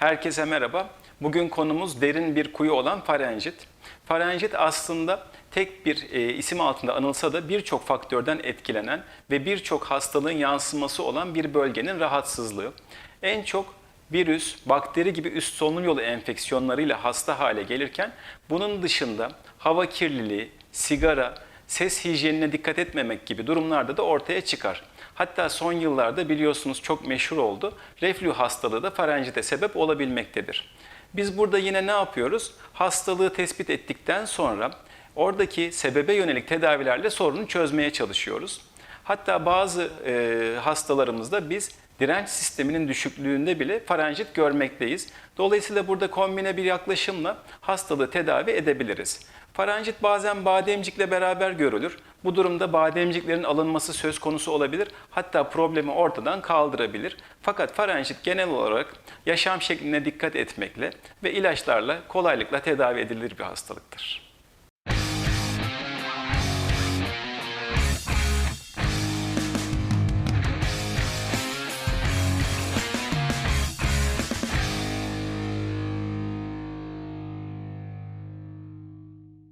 Herkese merhaba. Bugün konumuz derin bir kuyu olan farenjit. Farenjit aslında tek bir e, isim altında anılsa da birçok faktörden etkilenen ve birçok hastalığın yansıması olan bir bölgenin rahatsızlığı. En çok virüs, bakteri gibi üst solunum yolu enfeksiyonlarıyla hasta hale gelirken bunun dışında hava kirliliği, sigara, ses hijyenine dikkat etmemek gibi durumlarda da ortaya çıkar. Hatta son yıllarda biliyorsunuz çok meşhur oldu. Reflü hastalığı da farenjite sebep olabilmektedir. Biz burada yine ne yapıyoruz? Hastalığı tespit ettikten sonra oradaki sebebe yönelik tedavilerle sorunu çözmeye çalışıyoruz. Hatta bazı e, hastalarımızda biz direnç sisteminin düşüklüğünde bile farenjit görmekteyiz. Dolayısıyla burada kombine bir yaklaşımla hastalığı tedavi edebiliriz. Farenjit bazen bademcikle beraber görülür. Bu durumda bademciklerin alınması söz konusu olabilir. Hatta problemi ortadan kaldırabilir. Fakat farenjit genel olarak yaşam şekline dikkat etmekle ve ilaçlarla kolaylıkla tedavi edilir bir hastalıktır.